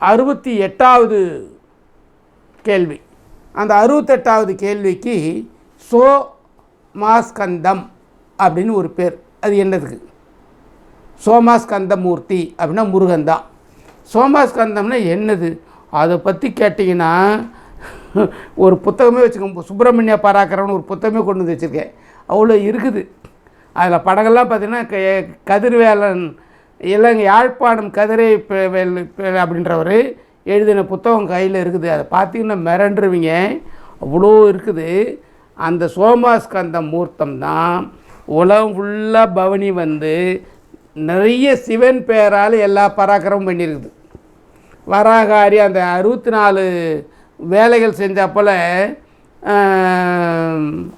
அறுபத்தி எட்டாவது கேள்வி. அந்த அறுபத்தெட்டாவது கேள்விக்கு சோ மாஸ்கந்தம் அப்படின்னு ஒரு பேர். அது என்னதுக்கு? சோமாஸ்கந்தமூர்த்தி அப்படின்னா முருகன் தான். சோமாஸ்கந்தம்னா என்னது? அதை பற்றி கேட்டிங்கன்னா ஒரு புத்தகமே வச்சுக்கோங்க. சுப்பிரமணிய பாராக்கரம்னு ஒரு புத்தகமே கொண்டு வந்து வச்சுருக்கேன். அவ்வளோ இருக்குது. அதில் படங்கள்லாம் பார்த்திங்கன்னா க கதிர்வேலன் இலங்கை யாழ்ப்பாணம் கதிரை பெ- பெ- அப்படின்றவர் எழுதின புத்தகம் கையில் இருக்குது. அதை பார்த்தீங்கன்னா மிரண்டுருவீங்க. அவ்வளோ இருக்குது. அந்த சோமாஸ்கந்த மூர்த்தம் தான் உலகம் ஃபுல்லாக பவனி வந்து நிறைய சிவன் பெயரால் எல்லா பராக்கிரமும் பண்ணியிருக்குது வராகாரி அந்த அறுபத்தி நாலு வேலைகள் செஞ்ச போல்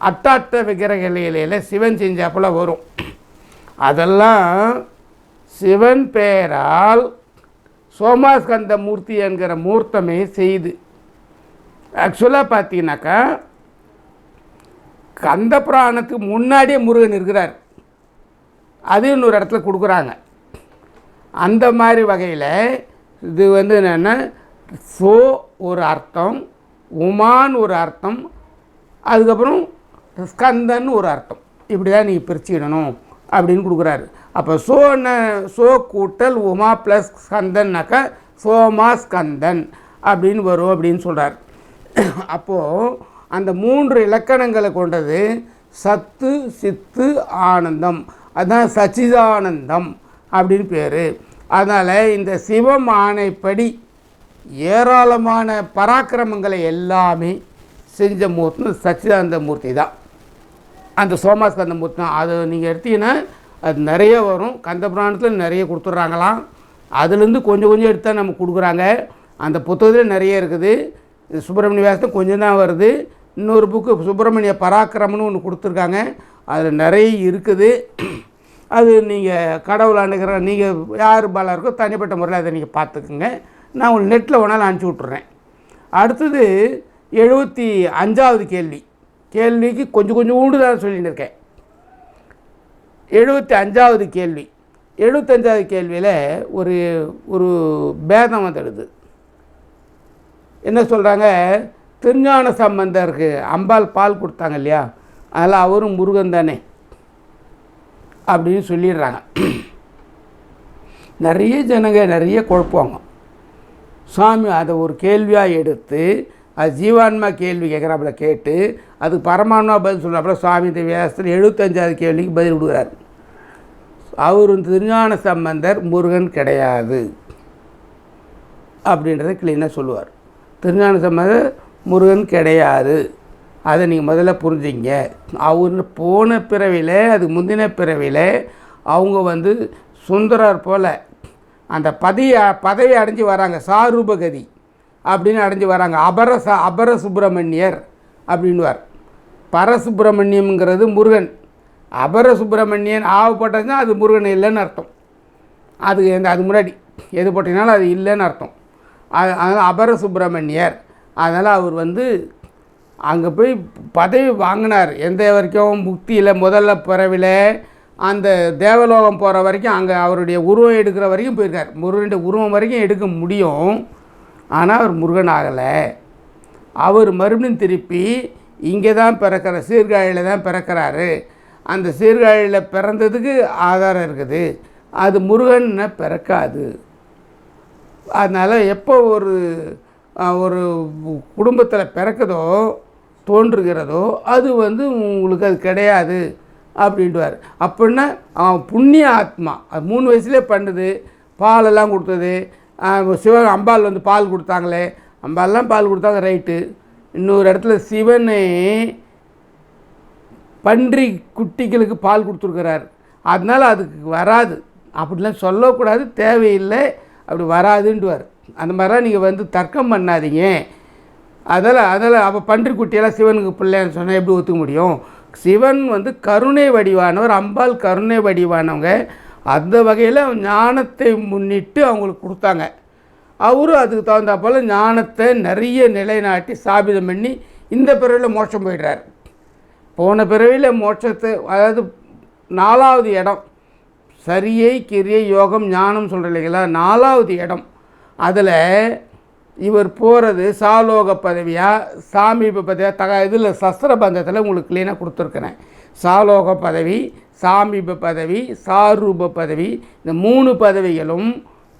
அட்டாட்ட விக்கிரகலையில் சிவன் செஞ்ச போல் வரும். அதெல்லாம் சிவன் பெயரால் சோமாஸ்கந்த மூர்த்தி என்கிற மூர்த்தமே செய்து. ஆக்சுவலாக பார்த்தீங்கன்னாக்கா கந்த புராணத்துக்கு முன்னாடியே முருகன் இருக்கிறார். அது இன்னொரு இடத்துல கொடுக்குறாங்க. அந்த மாதிரி வகையில் இது வந்து என்னென்னா சோ ஒரு அர்த்தம் உமான் ஒரு அர்த்தம் அதுக்கப்புறம் ஸ்கந்தன் ஒரு அர்த்தம். இப்படி தான் நீங்கள் பிரிச்சுக்கிடணும் அப்படின்னு கொடுக்குறாரு. அப்போ சோன சோ கூட்டல் உமா ப்ளஸ் ஸ்கந்தன்னாக்கா சோமா ஸ்கந்தன் அப்படின்னு வரும் அப்படின்னு சொல்கிறார் அப்போது அந்த மூன்று இலக்கணங்களை கொண்டது சத்து சித்து ஆனந்தம். அதுதான் சச்சிதானந்தம் அப்படின்னு பேர். அதனால் இந்த சிவம் ஆணைப்படி ஏராளமான பராக்கிரமங்களை எல்லாமே செஞ்ச மூர்த்தி சச்சிதானந்த மூர்த்தி தான் அந்த சோமாஸ்கந்த மூர்த்தி தான் அது நீங்கள் எடுத்தீங்கன்னா அது நிறைய வரும். கந்த புராணத்தில் நிறைய கொடுத்துட்றாங்களாம். அதுலேருந்து கொஞ்சம் கொஞ்சம் எடுத்து தான் நமக்கு கொடுக்குறாங்க. அந்த புத்தகத்தில் நிறைய இருக்குது. சுப்பிரமணிய வேசத்தை கொஞ்சம் தான் வருது. இன்னொரு புக்கு சுப்பிரமணிய பராக்கிரமம்னு ஒன்று கொடுத்துருக்காங்க. அதில் நிறைய இருக்குது. அது நீங்கள் கடவுள் அணுகிற நீங்கள் யார் பலம் இருக்கோ தனிப்பட்ட முறையில் அதை நீங்கள் பார்த்துக்குங்க. நான் உங்களுக்கு நெட்டில் வேணாலும் அனுப்பிச்சி விட்றேன் அடுத்தது எழுபத்தி அஞ்சாவது கேள்வி. கேள்விக்கு கொஞ்சம் கொஞ்சம் ஊண்டு தான் சொல்லிட்டு இருக்கேன். எழுபத்தி அஞ்சாவது கேள்வி. எழுபத்தஞ்சாவது கேள்வியில் ஒரு ஒரு பேதம் வந்துடுது. என்ன சொல்கிறாங்க திருஞான சம்பந்தருக்கு அம்பாள் பால் கொடுத்தாங்க இல்லையா? அதில் அவரும் முருகன் தானே அப்படின்னு சொல்லிடுறாங்க. நிறைய ஜனங்க நிறைய குழப்புவாங்க. சாமி அதை ஒரு கேள்வியாக எடுத்து அது ஜீவான்மா கேள்வி கேட்குறாப்புல கேட்டு அது பரமான்மா பதில் சொல்கிறாப்புல சுவாமி இந்த வியாசத்தில் எழுபத்தஞ்சாவது கேள்விக்கு பதில் விடுகிறார் அவர் திருஞான சம்பந்தர் முருகன் கிடையாது. அப்படின்றத கிளீனாக சொல்லுவார். திருஞான சம்பந்தர் முருகன் கிடையாது. அதை நீங்கள் முதல்ல புரிஞ்சிங்க. அவர் போன பிறவியில் அது முந்தின பிறவியில் அவங்க வந்து சுந்தரர் போல் அந்த பதவி பதவி அடைஞ்சு வராங்க. சாரூபகதி அப்படின்னு அடைஞ்சு வராங்க. அபர ச அபர சுப்பிரமணியர் அப்படின்வார் பரசுப்பிரமணியம்ங்கிறது முருகன். அபர சுப்பிரமணியன் ஆவப்பட்டதுன்னா அது முருகன் இல்லைன்னு அர்த்தம். அது எந்த அது முன்னாடி எது போட்டினாலும் அது இல்லைன்னு அர்த்தம். அது அதனால் அபர சுப்பிரமணியர் அதனால் அவர் வந்து அங்கே போய் பதவி வாங்கினார். எந்த வரைக்கும் முக்தியில் முதல்ல பிறவில அந்த தேவலோகம் போகிற வரைக்கும் அங்கே அவருடைய உருவம் எடுக்கிற வரைக்கும் போயிருக்கார். முருகனுடைய உருவம் வரைக்கும் எடுக்க முடியும். ஆனால் அவர் முருகன் ஆகலை. அவர் மறுபடியும் திருப்பி இங்கே தான் பிறக்கிற சீர்காழியில் தான் பிறக்கிறாரு. அந்த சீர்காழியில் பிறந்ததுக்கு ஆதாரம் இருக்குது. அது முருகன் பிறக்காது. அதனால் எப்போ ஒரு ஒரு குடும்பத்தில் பிறக்குதோ தோன்றுகிறதோ அது வந்து உங்களுக்கு அது கிடையாது அப்படின்ட்டுவார் அப்படின்னா அவன் புண்ணிய ஆத்மா. அது மூணு வயசுலேயே பண்ணுது. பாலெல்லாம் கொடுத்தது. சிவ அம்பாள் வந்து பால் கொடுத்தாங்களே. அம்பாலெலாம் பால் கொடுத்தாங்க ரைட்டு. இன்னொரு இடத்துல சிவனே பன்றி குட்டிகளுக்கு பால் கொடுத்துருக்கிறார். அதனால் அதுக்கு வராது. அப்படிலாம் சொல்லக்கூடாது தேவையில்லை. அப்படி வராதுன்ட்டுவார் அந்த மாதிரிலாம் நீங்கள் வந்து தர்க்கம் பண்ணாதீங்க. அதில் அதில் அப்போ பன்றி குட்டியெல்லாம் சிவனுக்கு பிள்ளைன்னு சொன்னால் எப்படி ஒத்துக்க முடியும்? சிவன் வந்து கருணை வடிவானவர் அம்பாள் கருணை வடிவானவங்க. அந்த வகையில் ஞானத்தை முன்னிட்டு அவங்களுக்கு கொடுத்தாங்க. அவரும் அதுக்கு தகுந்தா போல் ஞானத்தை நிறைய நிலைநாட்டி ஸ்தாபிதம் பண்ணி இந்த பிறவியில் மோட்சம் போயிடுறார். போன பிறவியில் மோட்சத்தை அதாவது நாலாவது இடம் சரியை கிரியை யோகம் ஞானம் சொல்கிற இல்லைங்களா? நாலாவது இடம். அதில் இவர் போகிறது சாலோக பதவியாக சாமீப பதவியாக தக இதில் சஸ்திரபந்தத்தில் உங்களுக்கு க்ளீனாக கொடுத்துருக்குறேன். சாலோக பதவி சாமீப பதவி சாரூப பதவி இந்த மூணு பதவிகளும்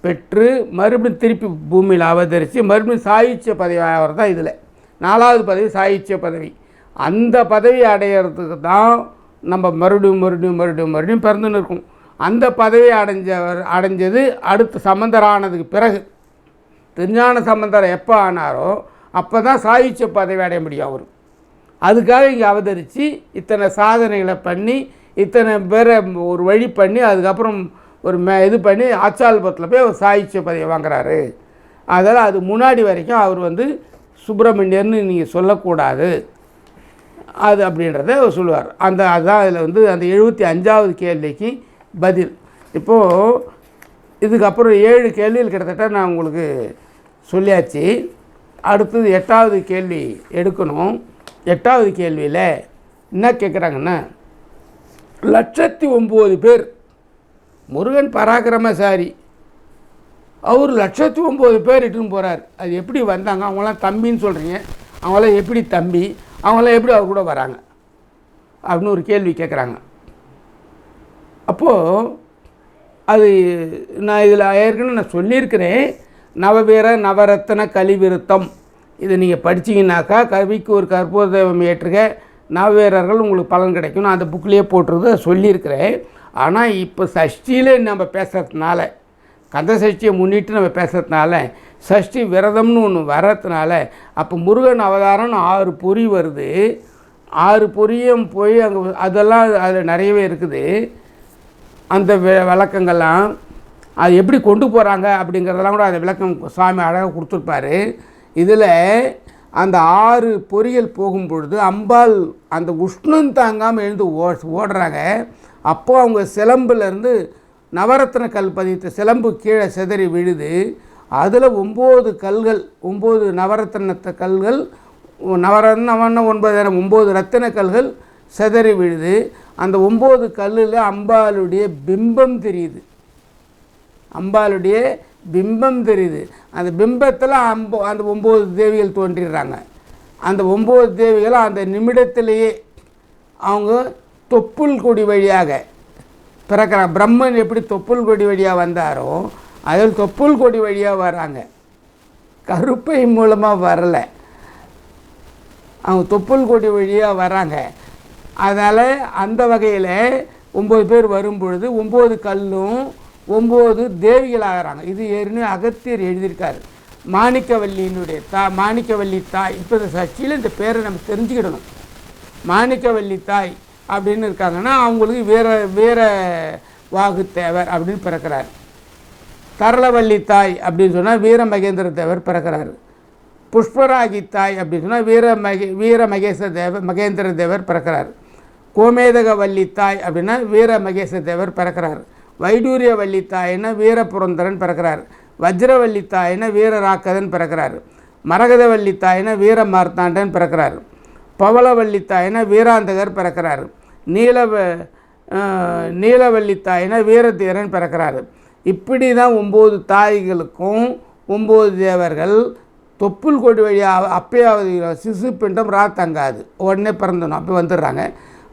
பெற்று மறுபடியும் திருப்பி பூமியில் அவதரித்து மறுபடியும் சாகித்ய பதவி ஆகிறது தான் இதில். நாலாவது பதவி சாகித்ய பதவி. அந்த பதவி அடையிறதுக்கு தான் நம்ம மறுபடியும் மறுபடியும் மறுபடியும் மறுபடியும் பிறந்துன்னு இருக்கும். அந்த பதவி அடைஞ்சவர் அடைஞ்சது அடுத்து சமந்தரானதுக்கு பிறகு. திருஞான சம்பந்தர் எப்போ ஆனாரோ அப்போ தான் சாகித்ய பதவி அடைய முடியும் அவர். அதுக்காக இங்கே அவதரித்து இத்தனை சாதனைகளை பண்ணி இத்தனை பேரை ஒரு வழி பண்ணி அதுக்கப்புறம் ஒரு மே இது பண்ணி ஆச்சால்பத்தில் போய் அவர் சாகித்ய பதவி வாங்குறாரு. அதனால் அது முன்னாடி வரைக்கும் அவர் வந்து சுப்பிரமணியர்னு நீங்கள் சொல்லக்கூடாது. அது அப்படின்றத அவர் சொல்லுவார். அந்த அதுதான் அதில் வந்து அந்த எழுபத்தி அஞ்சாவது கேள்விக்கு பதில். இப்போது இதுக்கப்புறம் ஏழு கேள்விகள் கிட்டத்தட்ட நான் உங்களுக்கு சொல்லியாச்சு. அடுத்தது எட்டாவது கேள்வி எடுக்கணும். எட்டாவது கேள்வியில் என்ன கேட்குறாங்கன்னா லட்சத்தி ஒம்பது பேர் முருகன் பராக்கிரமசாரி. அவர் லட்சத்து ஒம்பது பேர் இட்டுன்னு போகிறார் அது எப்படி வந்தாங்க? அவங்களாம் தம்பின்னு சொல்கிறீங்க அவங்களாம் எப்படி தம்பி? அவங்களாம் எப்படி அவர் கூட வராங்க? அப்படின்னு ஒரு கேள்வி கேட்குறாங்க அப்போது அது நான் இதில் ஏற்கனவே நான் சொல்லியிருக்கிறேன். நவவீர நவரத்ன கலிவிருத்தம். இதை நீங்கள் படிச்சீங்கன்னாக்கா கவிக்கு ஒரு கற்பூர தெய்வம் ஏற்றுக நவவீரர்கள் உங்களுக்கு பலன் கிடைக்கும் நான் அந்த புக்லேயே போட்டிருந்து சொல்லியிருக்கிறேன். ஆனால் இப்போ சஷ்டியில் நம்ம பேசுகிறதுனால கந்த சஷ்டியை முன்னிட்டு நம்ம பேசுகிறதுனால சஷ்டி விரதம்னு ஒன்று வர்றதுனால அப்போ முருகன் அவதாரம்னு ஆறு பொறி வருது. ஆறு பொரியும் போய் அங்கே அதெல்லாம் அதில் நிறையவே இருக்குது. அந்த வி- விளக்கங்கள்லாம் அது எப்படி கொண்டு போகிறாங்க அப்படிங்கிறதெல்லாம் கூட அந்த விளக்கம் சாமி அழகாக கொடுத்துருப்பாரு. இதில் அந்த ஆறு பொறிகள் போகும் பொழுது அம்பாள் அந்த உஷ்ணம் தாங்காமல் எழுந்து ஓ ஓடுறாங்க. அப்போது அவங்க சிலம்புலேருந்து நவரத்ன கல் பதித்த சிலம்பு கீழே சிதறி விழுது. அதில் ஒம்பது கல்கள் ஒம்பது நவரத்னத்த கல்கள் நவரத்னவன ஒன்பதாயிரம் ஒம்பது ரத்தின கல்கள் சிதறி விழுது. அந்த ஒம்பது கல்லில் அம்பாளுடைய பிம்பம் தெரியுது. அம்பாளுடைய பிம்பம் தெரியுது. அந்த பிம்பத்தில் அம்போ அந்த ஒம்பது தேவிகள் தோன்றிடுறாங்க. அந்த ஒம்பது தேவிகளும் அந்த நிமிடத்திலேயே அவங்க தொப்புள் கொடி வழியாக பிறக்கிற பிரம்மன் எப்படி தொப்புள் கொடி வழியாக வந்தாரோ அதில் தொப்புள் கொடி வழியாக வராங்க. கருப்பை மூலமாக வரலை. அவங்க தொப்புள் கொடி வழியாக வராங்க. அதனால் அந்த வகையில் ஒம்பது பேர் வரும் பொழுது ஒம்பது கல்லும் ஒம்பது தேவிகள் ஆகிறாங்க இது ஏற்கனவே அகத்தியர் எழுதியிருக்காரு. மாணிக்கவல்லியினுடைய தா மாணிக்கவல்லி தாய். இப்போ இந்த சர்ச்சையில் இந்த பேரை நம்ம தெரிஞ்சுக்கிடணும். மாணிக்கவல்லி தாய். அப்படின்னு இருக்காங்கன்னா அவங்களுக்கு வீர வீர வாகு தேவர் அப்படின்னு பிறக்கிறார். தரளவள்ளி தாய் அப்படின்னு சொன்னால் வீர மகேந்திர தேவர் பிறக்கிறார். புஷ்பராகி தாய் அப்படின்னு சொன்னால் வீர மகே வீர மகேச தேவர் மகேந்திர தேவர் பிறக்கிறார். கோமேதகவல்லி தாய் அப்படின்னா வீர மகேச தேவர் பிறக்கிறார். வைடூரியவல்லி தாய்னா வீர புரந்தரன் பிறக்கிறார். வஜ்ரவல்லி தாய்னா வீர ராக்கதன் பிறக்கிறார். மரகதவல்லி தாய்னா வீர மார்த்தாண்டன் பிறக்கிறார். பவளவல்லி வீராந்தகர் பிறக்கிறார். நீலவ அஹ், நீலவல்லி தாய்னா வீரதீரன் பிறக்கிறார். இப்படி தான் ஒம்பது தாய்களுக்கும் ஒம்பது தேவர்கள் தொப்புள் கொடி வழியாக அப்பயாவது சிசு பிண்டம் ரா தங்காது. உடனே பிறந்தணும் அப்போ வந்துடுறாங்க.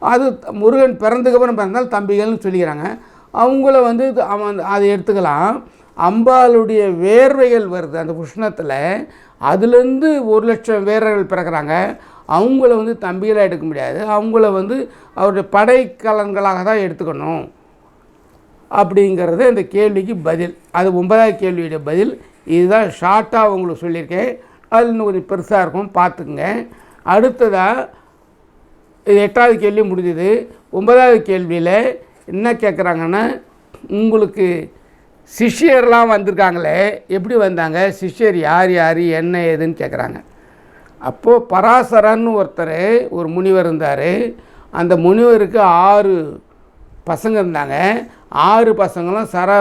அது முருகன் பிறந்ததுக்கப்புறம் பிறந்தால் தம்பிகள்னு சொல்லிக்கிறாங்க. அவங்கள வந்து அவன் அதை எடுத்துக்கலாம். அம்பாளுடைய வேர்வைகள் வருது அந்த உஷ்ணத்தில். அதுலேருந்து ஒரு லட்சம் வீரர்கள் பிறக்கிறாங்க. அவங்கள வந்து தம்பிகளாக எடுக்க முடியாது. அவங்கள வந்து அவருடைய படைக்கலன்களாக தான் எடுத்துக்கணும். அப்படிங்கிறது அந்த கேள்விக்கு பதில். அது ஒன்பதாவது கேள்வியுடைய பதில். இதுதான் ஷார்ட்டாக உங்களுக்கு சொல்லியிருக்கேன். அது இன்னும் கொஞ்சம் பெருசாக இருக்கும். பார்த்துக்குங்க. அடுத்ததாக இது எட்டாவது கேள்வி முடிஞ்சது. ஒன்பதாவது கேள்வியில் என்ன கேட்குறாங்கன்னா உங்களுக்கு சிஷ்யர்லாம் வந்திருக்காங்களே. எப்படி வந்தாங்க? சிஷ்யர் யார் யார் என்ன ஏதுன்னு கேட்குறாங்க அப்போது பராசரன்னு ஒருத்தர் ஒரு முனிவர் இருந்தார். அந்த முனிவருக்கு ஆறு பசங்க இருந்தாங்க. ஆறு பசங்களும் சர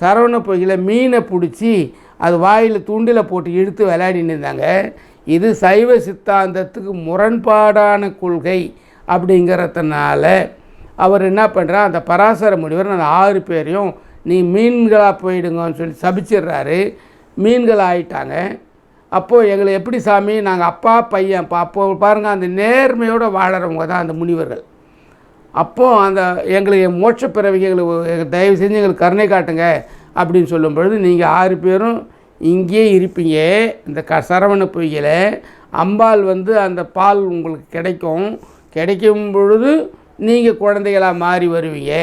சரவண பொய்யில் மீனை பிடிச்சி அது வாயில் தூண்டில் போட்டு இழுத்து விளையாடின்னு இருந்தாங்க. இது சைவ சித்தாந்தத்துக்கு முரண்பாடான கொள்கை அப்படிங்கிறதுனால அவர் என்ன பண்ணுறார் அந்த பராசர முனிவர் அந்த ஆறு பேரையும் நீ மீன்களாக போயிடுங்கன்னு சொல்லி சபிச்சிடுறாரு. மீன்கள் ஆயிட்டாங்க. அப்போது எங்களை எப்படி சாமி நாங்கள் அப்பா பையன் அப்போ பாருங்கள் அந்த நேர்மையோடு வாழறவங்க தான் அந்த முனிவர்கள். அப்போது அந்த எங்களுக்கு மோட்ச பிறவிக்கு எங்களுக்கு தயவு செஞ்சு எங்களுக்கு கருணை காட்டுங்க அப்படின்னு சொல்லும் பொழுது நீங்கள் ஆறு பேரும் இங்கேயே இருப்பீங்க. இந்த க சரவண பொய்யில் அம்பாள் வந்து அந்த பால் உங்களுக்கு கிடைக்கும். கிடைக்கும் பொழுது நீங்கள் குழந்தைகளாக மாறி வருவீங்க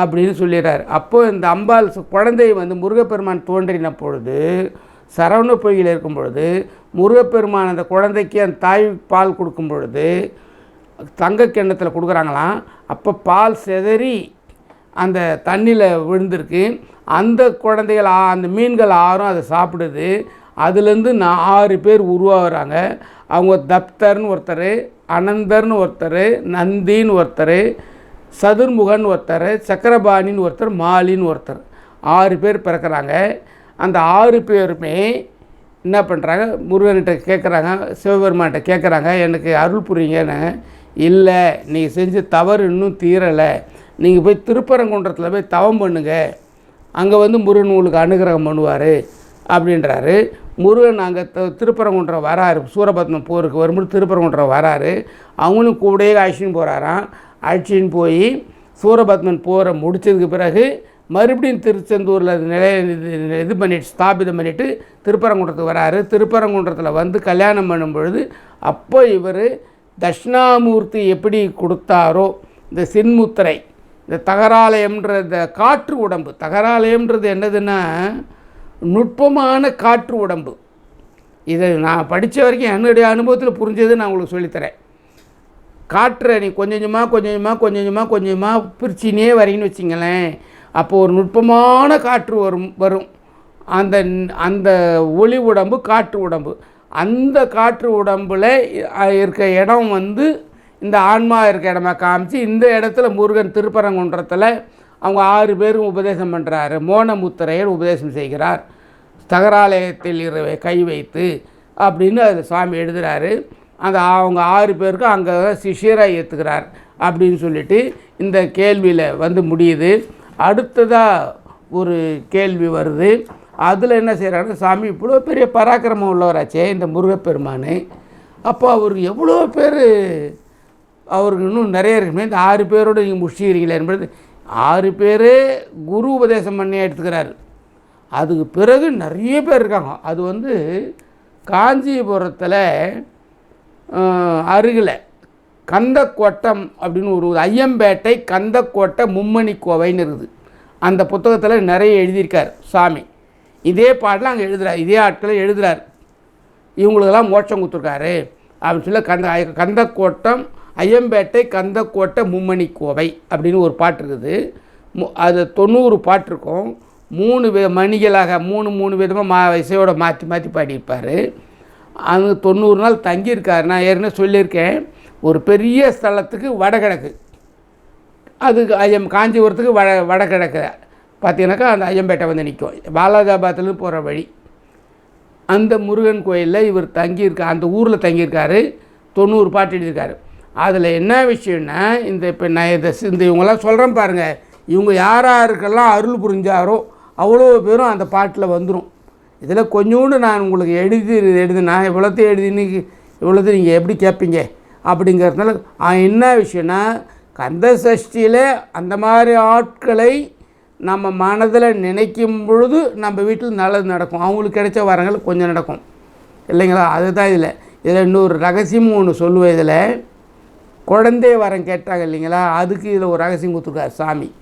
அப்படின்னு சொல்லிடுறாரு. அப்போது இந்த அம்பாள் குழந்தை வந்து முருகப்பெருமான் தோன்றின பொழுது சரவண பொய்யில் இருக்கும் பொழுது முருகப்பெருமான் அந்த குழந்தைக்கு அந்த தாய் பால் கொடுக்கும் பொழுது தங்க கிண்ணத்தில் கொடுக்குறாங்களாம். அப்போ பால் சிதறி அந்த தண்ணியில் விழுந்திருக்கு. அந்த குழந்தைகள் ஆ- அந்த மீன்கள் ஆறும் அதை சாப்பிடுது. அதுலேருந்து நான் ஆறு பேர் உருவாகிறாங்க. அவங்க தப்தர்னு ஒருத்தர் அனந்தர்னு ஒருத்தர் நந்தின்னு ஒருத்தர் சதுர்முகன் ஒருத்தர் சக்கரபாணின்னு ஒருத்தர் மாலின்னு ஒருத்தர். ஆறு பேர் பிறக்கிறாங்க. அந்த ஆறு பேருமே என்ன பண்ணுறாங்க முருகன்கிட்ட கேட்குறாங்க சிவபெருமான்கிட்ட கேட்குறாங்க எனக்கு அருள் புரியுங்கன்னு. இல்லை நீங்கள் செஞ்ச தவறு இன்னும் தீரலை. நீங்கள் போய் திருப்பரங்குன்றத்தில் போய் தவம் பண்ணுங்க. அங்கே வந்து முருகன் உங்களுக்கு அனுகிரகம் பண்ணுவார் அப்படின்றாரு. முருகன் அங்கே திருப்பரங்குன்றம் வராரு. சூரபத்மன் போருக்கு வரும்போது திருப்பரங்குன்றம் வராரு. அவங்களும் கூடயே அழிச்சின்னு போகிறாராம் அழிச்சின்னு போய் சூரபத்மன் போரை முடிச்சதுக்கு பிறகு மறுபடியும் திருச்செந்தூரில் நிலைய இது இது பண்ணிட்டு ஸ்தாபிதம் பண்ணிவிட்டு திருப்பரங்குன்றத்துக்கு வராரு. திருப்பரங்குன்றத்தில் வந்து கல்யாணம் பண்ணும் பொழுது அப்போ இவர் தட்சிணாமூர்த்தி எப்படி கொடுத்தாரோ இந்த சின்முத்திரை இந்த தகராலயம்ன்ற இந்த காற்று உடம்பு தகராலயம்ன்றது என்னதுன்னா நுட்பமான காற்று உடம்பு. இதை நான் படித்த வரைக்கும் என்னுடைய அனுபவத்தில் புரிஞ்சது நான் உங்களுக்கு சொல்லித்தரேன். காற்றை நீ கொஞ்சம் கொஞ்சமாக கொஞ்சம் கொஞ்சமாக கொஞ்சம் கொஞ்சமாக கொஞ்சம் கொஞ்சமாக பிரிச்சினே வரீங்கன்னு வச்சிங்களேன். அப்போது ஒரு நுட்பமான காற்று வரும் வரும். அந்த அந்த ஒளி உடம்பு காற்று உடம்பு. அந்த காற்று உடம்புல இருக்க இடம் வந்து இந்த ஆன்மா இருக்க இடமா காமிச்சு இந்த இடத்துல முருகன் திருப்பரங்குன்றத்தில் அவங்க ஆறு பேரும் உபதேசம் பண்ணுறாரு மோனமுத்திரையர் உபதேசம் செய்கிறார். தகராலயத்தில் இரு கை வைத்து அப்படின்னு அதில் சுவாமி எழுதுகிறாரு அந்த அவங்க ஆறு பேருக்கும் அங்கே சிஷியராக ஏற்றுக்கிறார் அப்படின்னு சொல்லிட்டு இந்த கேள்வியில் வந்து முடியுது. அடுத்ததாக ஒரு கேள்வி வருது. அதில் என்ன செய்கிறாருன்னா சாமி இவ்வளோ பெரிய பராக்கிரமம் உள்ளவராச்சே இந்த முருகப்பெருமான். அப்போ அவர் எவ்வளோ பேர் அவருக்கு இன்னும் நிறைய இருக்குமே இந்த ஆறு பேரோடு நீங்கள் முடிச்சுக்கிறீங்களே என்பது ஆறு பேர் குரு உபதேசம் பண்ணி எடுத்துக்கிறாரு. அதுக்கு பிறகு நிறைய பேர் இருக்காங்க. அது வந்து காஞ்சிபுரத்தில் அருகில் கந்தக்கோட்டம் அப்படின்னு ஒரு ஊர். ஐயம்பேட்டை கந்தக்கோட்டை மும்மணி கோவைன்னு இருக்குது. அந்த புத்தகத்தில் நிறைய எழுதியிருக்கார் சாமி. இதே பாட்டில் அங்கே எழுதுகிறார் இதே ஆட்களை எழுதுறார். இவங்களுக்கெல்லாம் மோட்சம் கொடுத்துருக்காரு அப்படின்னு சொல்லி கந்த கந்தக்கோட்டம் ஐயம்பேட்டை கந்தக்கோட்டை மும்மணி கோவை அப்படின்னு ஒரு பாட்டு இருக்குது. அது தொண்ணூறு பாட்டு இருக்கும். மூணு வித மணிகளாக மூணு மூணு விதமாக மா இசையோடு மாற்றி மாற்றி பாடியிருப்பார். அங்கே தொண்ணூறு நாள் தங்கியிருக்காரு. நான் ஏற்கனவே சொல்லியிருக்கேன். ஒரு பெரிய ஸ்தலத்துக்கு வடகிழக்கு. அதுக்கு ஐயம் காஞ்சிபுரத்துக்கு வட வடகிழக்கு. பார்த்தீங்கன்னாக்கா அந்த ஐயம்பேட்டை வந்து நிற்கும் பாலாஜாபாத்லேருந்து போகிற வழி. அந்த முருகன் கோயிலில் இவர் தங்கியிருக்க அந்த ஊரில் தங்கியிருக்காரு. தொண்ணூறு பாட்டு எழுதியிருக்காரு. அதில் என்ன விஷயம்னா இந்த இப்போ நான் இதை இந்த இவங்கெல்லாம் சொல்கிறேன் பாருங்கள் இவங்க யார் யாருக்கெல்லாம் அருள் புரிஞ்சாரோ அவ்வளோ பேரும் அந்த பாட்டில் வந்துடும் இதில் கொஞ்சோண்டு நான் உங்களுக்கு எழுதி எழுதுனா இவ்வளோத்தையும் எழுதின்னு இவ்வளோத்தையும் நீங்கள் எப்படி கேட்பீங்க அப்படிங்கிறதுனால என்ன விஷயம்னா கந்த சஷ்டியில் அந்த மாதிரி ஆட்களை நம்ம மனதில் நினைக்கும் பொழுது நம்ம வீட்டில் நல்லது நடக்கும். அவங்களுக்கு கிடைச்ச வரங்கள் கொஞ்சம் நடக்கும். இல்லைங்களா? அதுதான் இதில். இதில் இன்னொரு ரகசியமும் ஒன்று சொல்லுவேன் இதில். குழந்தை வரம் கேட்டாங்க இல்லைங்களா? அதுக்கு இதில் ஒரு ரகசியம் கொடுத்துருக்காரு சாமி.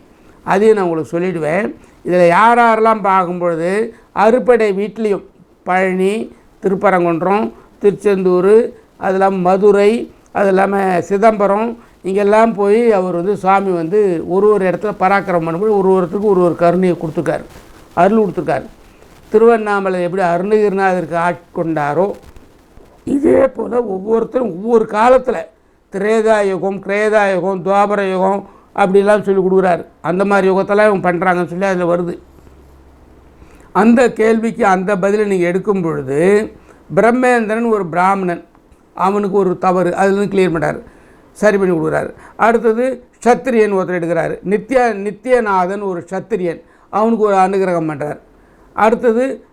அதையும் நான் உங்களுக்கு சொல்லிவிடுவேன் இதில் யார் யாரெல்லாம் பார்க்கும்பொழுது அறுப்படை வீட்லேயும் பழனி திருப்பரங்குன்றம் திருச்செந்தூர் அதெல்லாம் மதுரை அது இல்லாமல் சிதம்பரம் இங்கெல்லாம் போய் அவர் வந்து சுவாமி வந்து ஒரு ஒரு இடத்துல பராக்கிரமம் பண்ணும்போது ஒரு ஒருத்தருக்கு ஒரு ஒரு கருணையை கொடுத்துருக்காரு அருள் கொடுத்துருக்காரு. திருவண்ணாமலை எப்படி அருணகிரிநாதருக்கு ஆட்கொண்டாரோ இதே போல் ஒவ்வொருத்தரும் ஒவ்வொரு காலத்தில் திரேதா யுகம் கிரேதா யுகம் துவாபர யுகம் அப்படிலாம் சொல்லி கொடுக்குறாரு. அந்த மாதிரி யுகத்தெல்லாம் இவங்க பண்ணுறாங்கன்னு சொல்லி அதில் வருது. அந்த கேள்விக்கு அந்த பதிலை நீங்கள் எடுக்கும் பொழுது பிரம்மேந்திரன் ஒரு பிராமணன். அவனுக்கு ஒரு தவறு அதுலேருந்து கிளியர் பண்ணுறாரு சரி பண்ணி கொடுக்குறாரு. அடுத்தது சத்திரியன் ஒருத்தர் எடுக்கிறார். நித்யா நித்யநாதன் ஒரு சத்திரியன். அவனுக்கு ஒரு அனுகிரகம் பண்ணுறார் அடுத்தது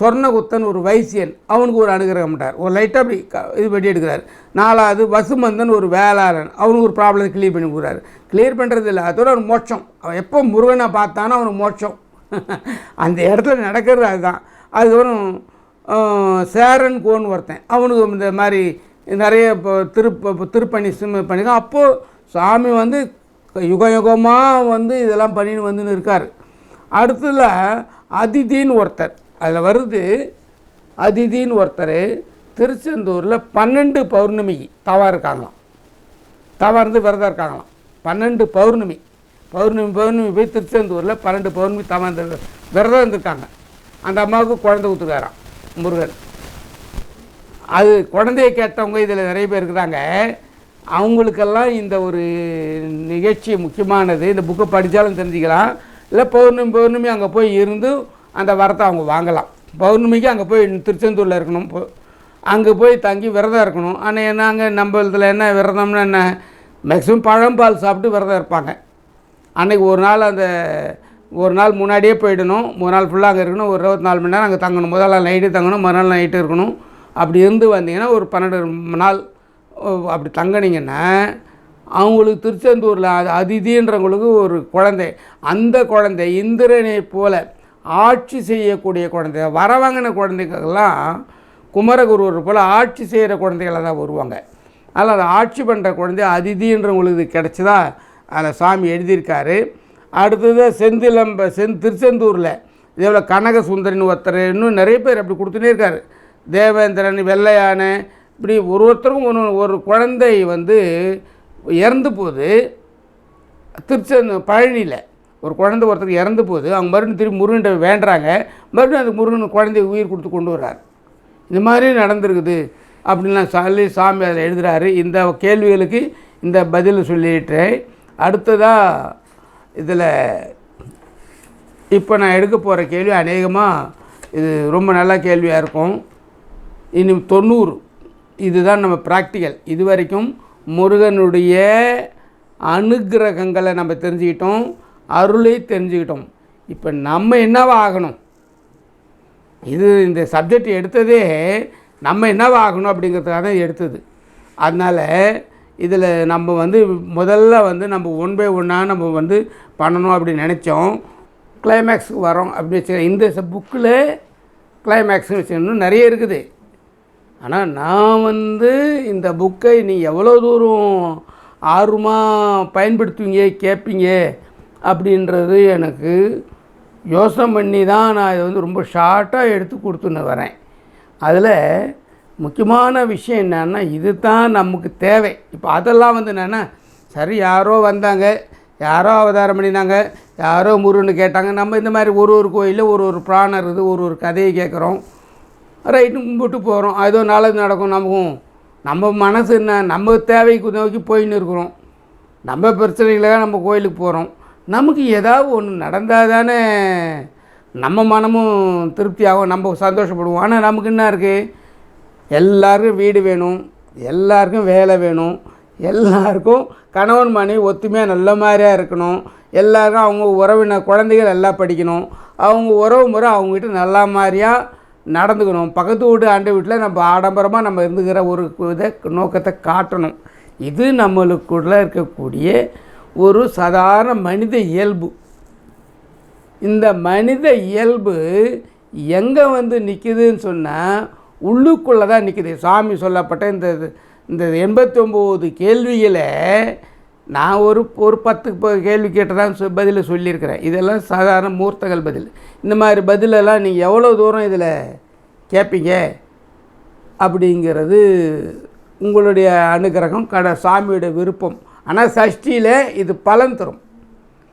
சொர்ணகுத்தன் ஒரு வைசியன். அவனுக்கு ஒரு அனுகிரகம் பண்ணுறார் ஒரு லைட்டாக அப்படி க- இது பண்ணி எடுக்கிறார். நாலாவது வசுமந்தன் ஒரு வேளாளன். அவனுக்கு ஒரு ப்ராப்ளத்தை கிளியர் பண்ணி கொடுக்குறாரு. கிளியர் பண்ணுறது இல்லை. அதோட ஒரு மோட்சம். அவன் எப்போ முருகனை பார்த்தானோ அவனுக்கு மோட்சம். அந்த இடத்துல நடக்கிறது அதுதான். அதுக்கப்புறம் சேரன் கோன்னு ஒருத்தன். அவனுக்கு இந்த மாதிரி நிறைய இப்போ திருப்ப திருப்பணி சிம் பண்ணியிருக்கான் அப்போது சாமி வந்து யுக யுகமாக வந்து இதெல்லாம் பண்ணின்னு வந்துன்னு இருக்கார். அடுத்ததுல அதிதின்னு ஒருத்தர். அதில் வருது அதிதின்னு ஒருத்தர் திருச்செந்தூரில் பன்னெண்டு பௌர்ணமிக்கு தவா இருக்காங்களாம். தவா இருந்து விரதம் இருக்காங்களாம். பன்னெண்டு பௌர்ணமி. பௌர்ணமி பௌர்ணமி போய் திருச்செந்தூரில் பன்னெண்டு பௌர்ணமி தவா இருந்து விரதம் இருந்திருக்காங்க. அந்த அம்மாவுக்கு குழந்தை கொடுத்துருக்காராம். முருகன். அது குழந்தைய கேட்டவங்க இதில் நிறைய பேர் இருக்கிறாங்க. அவங்களுக்கெல்லாம் இந்த ஒரு நிகழ்ச்சி முக்கியமானது. இந்த புக்கை படித்தாலும் தெரிஞ்சுக்கலாம். இல்லை பௌர்ணமி பௌர்ணமி அங்கே போய் இருந்து அந்த வரத்தை அவங்க வாங்கலாம். பௌர்ணமிக்கு அங்கே போய் திருச்செந்தூரில் இருக்கணும். போ- அங்கே போய் தங்கி விரதம் இருக்கணும். ஆனால் நாங்கள் நம்ம இதில் என்ன விரதம்னா என்ன? மேக்ஸிமம் பழம்பால் சாப்பிட்டு விரதம் இருப்பாங்க. அன்னைக்கு ஒரு நாள் அந்த ஒரு நாள் முன்னாடியே போயிடணும் மூணு நாள் ஃபுல்லாக அங்கே இருக்கணும் ஒரு இருபத்தி நாலு மணி நேரம் அங்கே தங்கணும். முதல் நாள் நைட்டு தங்கணும் மறுநாள் நைட்டு இருக்கணும். அப்படி இருந்து வந்தீங்கன்னா ஒரு பன்னெண்டு நாள் அப்படி தங்கினீங்கன்னா அவங்களுக்கு திருச்செந்தூரில் அது அதிதின்றவங்களுக்கு ஒரு குழந்தை. அந்த குழந்தை இந்திரனை போல ஆட்சி செய்யக்கூடிய குழந்தை. வரவாங்கின குழந்தைகள்லாம் குமரகுருவர் போல் ஆட்சி செய்கிற குழந்தைகளாக தான் வருவாங்க. அதனால் அதை ஆட்சி பண்ணுற குழந்தை அதிதின்றவங்களுக்கு இது கிடச்சதா? அதில் சாமி எழுதியிருக்காரு. அடுத்தது செந்திலம்ப செந் திருச்செந்தூரில். இதேபோல் கனக சுந்தரின்னு ஒருத்தர் இன்னும் நிறைய பேர் அப்படி கொடுத்துனே இருக்கார். தேவேந்திரன் வெள்ளையானை இப்படி ஒரு ஒருத்தருக்கும் ஒன்று ஒரு குழந்தை வந்து இறந்து போது திருச்செந்த பழனியில் ஒரு குழந்தை ஒருத்தர் இறந்து போது அவங்க மறுபடியும் திரும்பி முருகன்ட்ட வேண்டுறாங்க. மறுபடியும் அந்த முருகன் குழந்தைய உயிர் கொடுத்து கொண்டு வர்றார். இந்த மாதிரி நடந்திருக்குது அப்படின்லாம் சொல்லி சாமி அதில் எழுதுகிறாரு இந்த கேள்விகளுக்கு இந்த பதில் சொல்லிட்டேன். அடுத்ததாக இதில் இப்போ நான் எடுக்க போகிற கேள்வி அநேகமாக இது ரொம்ப நல்ல கேள்வியாக இருக்கும். இனி தொண்ணூறு. இதுதான் நம்ம ப்ராக்டிக்கல் இது வரைக்கும் முருகனுடைய அனுக்கிரகங்களை நம்ம தெரிஞ்சுக்கிட்டோம் அருளை தெரிஞ்சுக்கிட்டோம். இப்போ நம்ம என்னவா ஆகணும்? இது இந்த சப்ஜெக்ட் எடுத்ததே நம்ம என்னவா ஆகணும் அப்படிங்கிறதுக்காக தான் எடுத்தது. அதனால் இதில் நம்ம வந்து முதல்ல வந்து நம்ம ஒன் பை ஒன்னாக நம்ம வந்து பண்ணணும் அப்படின்னு நினச்சோம். கிளைமேக்ஸுக்கு வரோம் அப்படின்னு வச்சு இந்த புக்கில் கிளைமேக்ஸ்னு வச்சுக்கணும் நிறைய இருக்குது. ஆனால் நான் வந்து இந்த புக்கை நீ எவ்வளோ தூரம் ஆர்வமாக பயன்படுத்துவீங்க கேட்பீங்க அப்படின்றது எனக்கு யோசனை பண்ணி தான் நான் இதை வந்து ரொம்ப ஷார்ட்டாக எடுத்து கொடுத்துன்னு வரேன். அதில் முக்கியமான விஷயம் என்னென்னா இது தான் நமக்கு தேவை. இப்போ அதெல்லாம் வந்து என்னென்னா சரி யாரோ வந்தாங்க யாரோ அவதாரம் பண்ணினாங்க யாரோ முருகன்னு கேட்டாங்க நம்ம இந்த மாதிரி ஒரு ஒரு கோயிலில் ஒரு ஒரு பிராணம் இருக்குது ஒரு ஒரு கதையை கேட்குறோம். ரைட்டு கும்பிட்டு போகிறோம் ஏதோ நல்லது நடக்கும் நமக்கும். நம்ம மனசு என்ன நம்ம தேவைக்கு நோக்கி போயின்னு இருக்கிறோம். நம்ம பிரச்சனைகளாக நம்ம கோயிலுக்கு போகிறோம் நமக்கு ஏதாவது ஒன்று நடந்தால் தானே நம்ம மனமும் திருப்தியாகும் நம்ம சந்தோஷப்படுவோம். ஆனால் நமக்கு என்ன இருக்குது எல்லாருக்கும் வீடு வேணும் எல்லாருக்கும் வேலை வேணும் எல்லாருக்கும் கணவன் மனைவி ஒத்துமையாக நல்ல மாதிரியாக இருக்கணும் எல்லாருக்கும் அவங்க உறவின குழந்தைகள் நல்லா படிக்கணும் அவங்க உறவு முறை அவங்ககிட்ட நல்ல மாதிரியாக நடந்துக்கணும். பக்கத்து வீட்டு ஆண்டு வீட்டில் நம்ம ஆடம்பரமாக நம்ம இருந்துக்கிற ஒரு இதை நோக்கத்தை காட்டணும். இது நம்மளுக்குள்ள இருக்கக்கூடிய ஒரு சாதாரண மனித இயல்பு. இந்த மனித இயல்பு எங்கே வந்து நிற்கிதுன்னு சொன்னால் உள்ளுக்குள்ளே தான் நிற்கிது சாமி சொல்லப்பட்ட இந்த இந்த எண்பத்தி ஒம்பது கேள்விகளை நான் ஒரு ஒரு பத்து ப- கேள்வி கேட்டதான் சொ பதிலை சொல்லியிருக்கிறேன். இதெல்லாம் சாதாரண மூர்த்தங்கள் பதில். இந்த மாதிரி பதிலெல்லாம் நீங்கள் எவ்வளோ தூரம் இதில் கேட்பீங்க அப்படிங்கிறது உங்களுடைய அனுகிரகம் கட சாமியோட விருப்பம். ஆனால் சஷ்டியில் இது பலன் தரும்.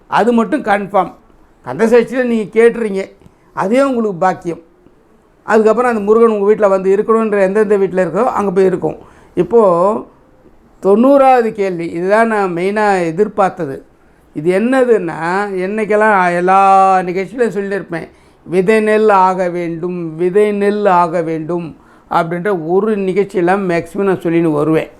அது மட்டும் கன்ஃபார்ம் கந்த சஷ்டியில் நீங்கள் கேட்டுறீங்க. அதே உங்களுக்கு பாக்கியம். அதுக்கப்புறம் அந்த முருகன் உங்கள் வீட்டில் வந்து இருக்கணுன்ற எந்தெந்த வீட்டில் இருக்கோ அங்கே போய் இருக்கும். இப்போது தொண்ணூறாவது கேள்வி இதுதான் நான் மெயினாக எதிர்பார்த்தது. இது என்னதுன்னா என்னைக்கெல்லாம் எல்லா நிகழ்ச்சியிலும் சொல்லியிருப்பேன் விதை நெல் ஆக வேண்டும் விதை நெல் ஆக வேண்டும் அப்படின்ற ஒரு நிகழ்ச்சியெல்லாம் மேக்ஸிமம் நான் சொல்லின்னு வருவேன்.